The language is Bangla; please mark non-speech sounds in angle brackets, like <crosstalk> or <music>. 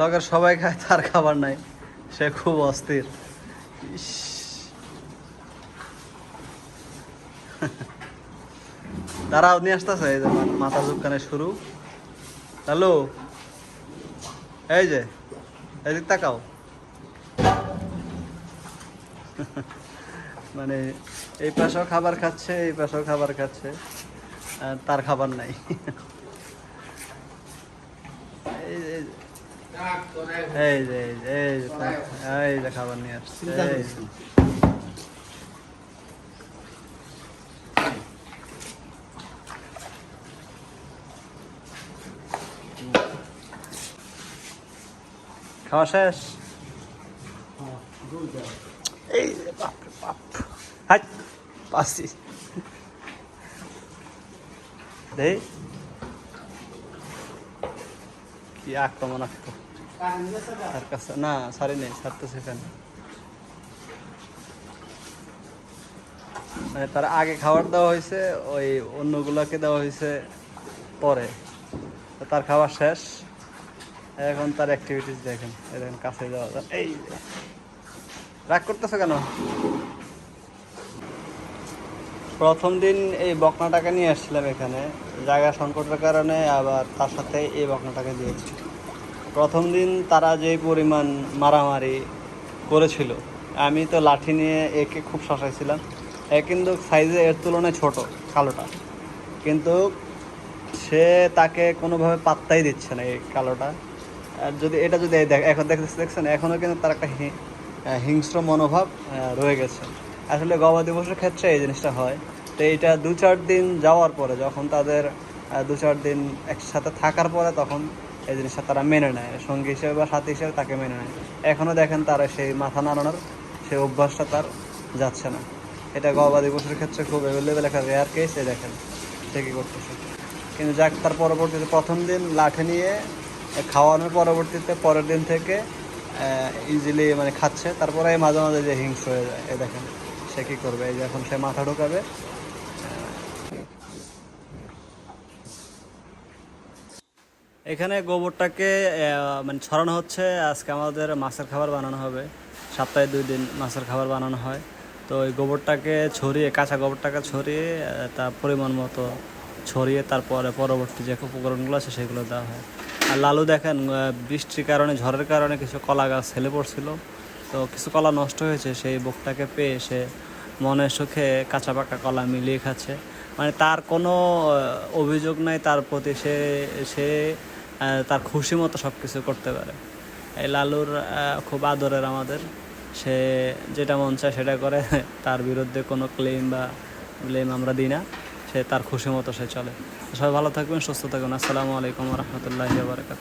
লগের সবাই খায়, তার খাবার নাই। সে খুব অস্থির। দাঁড়াও, নিয়ে আসতেছে, এই যে মাথা ঝুপকানে শুরু। হ্যালো? এই যে, এই এদিক তাকাও। মানে এই পাশেও খাবার খাচ্ছে, এই পাশেও খাবার খাচ্ছে তার খাবার নাই। এই এই যে এই যে এই যে খাবার নিয়ে আসছে। খাওয়া শেষ? এই যে বাপ হাই পাসি দেই। কি আক্রমণাত্মক। তার কাছে, না, সারি নেই সেখানে। মানে তার আগে খাবার দেওয়া হয়েছে, ওই অন্যগুলোকে দেওয়া হয়েছে পরে। তার খাবার শেষ। এখন তার অ্যাক্টিভিটিস দেখেন, এই দেখেন কাছে যাওয়া যায়। এই রাগ করতেছে কেন? প্রথম দিন এই বকনাটাকে নিয়ে আসছিলাম এখানে, জায়গা সংকটের কারণে আবার তার সাথে এই বকনাটাকে দিয়েছি। প্রথম দিন তারা যে পরিমাণ মারামারি করেছিল, আমি তো লাঠি নিয়ে একে খুব শশাইছিলাম। এ কিন্তু সাইজে এর তুলনায় ছোট, কালোটা। কিন্তু সে তাকে কোনোভাবে পাত্তাই দিচ্ছে না এই কালোটা। আর যদি এটা যদি এখন দেখতেছে দেখছেন এখনও কিন্তু তার একটা হিংস্র মনোভাব রয়ে গেছে। আসলে গবাদি পশুর ক্ষেত্রে এই জিনিসটা হয়। তো এইটা দু চার দিন যাওয়ার পরে, যখন তাদের দু চার দিন একসাথে থাকার পরে তখন এই জিনিসটা তারা মেনে নেয়। সঙ্গী হিসেবে বা সাথী হিসেবে তাকে মেনে নেয়। এখনও দেখেন তারা সেই মাথা নাড়ানোর সেই অভ্যাসটা তার যাচ্ছে না। এটা গবাদি পশুর ক্ষেত্রে খুব অ্যাভেলেবেল একটা রেয়ার কেস এ দেখেন সে কী করতেছে। কিন্তু যাক, তার পরবর্তীতে প্রথম দিন লাঠি নিয়ে খাওয়ানোর পরবর্তীতে পরের দিন থেকে ইজিলি মানে খাচ্ছে। তারপরে মাঝে মাঝে যে হিংস্র হয়ে যায় এ দেখেন, সে কী করবে? এই যে এখন সে মাথা ঢোকাবে এখানে গোবরটাকে মানে ছড়ানো হচ্ছে। আজকে আমাদের মাছের খাবার বানানো হবে। সপ্তাহে দুই দিন মাছের খাবার বানানো হয়। তো ওই গোবরটাকে ছড়িয়ে, কাঁচা গোবরটাকে ছড়িয়ে তার পরিমাণ মতো ছড়িয়ে তারপরে পরবর্তী যে উপকরণগুলো আছে সেগুলো দেওয়া হয়। আর লালু দেখেন বৃষ্টির কারণে, ঝড়ের কারণে কিছু কলা গাছ হেলে পড়ছিল। তো কিছু কলা নষ্ট হয়েছে, সেই বুকটাকে পেয়ে সে মনের সুখে কাঁচা পাকা কলা মিলিয়ে খাচ্ছে। মানে তার কোনো অভিযোগ নাই, তার প্রতি সে সে তার খুশি মতো সব কিছু করতে পারে। এই লালুর খুব আদরের আমাদের। সে যেটা মন চায় সেটা করে, <laughs> তার বিরুদ্ধে কোনো ক্লেম বা ব্লেম আমরা দিই না। সে তার খুশি মতো সে চলে। সবাই ভালো থাকবেন, সুস্থ থাকবেন। আসসালামু আলাইকুম রহমতুল্লাহ বারকাত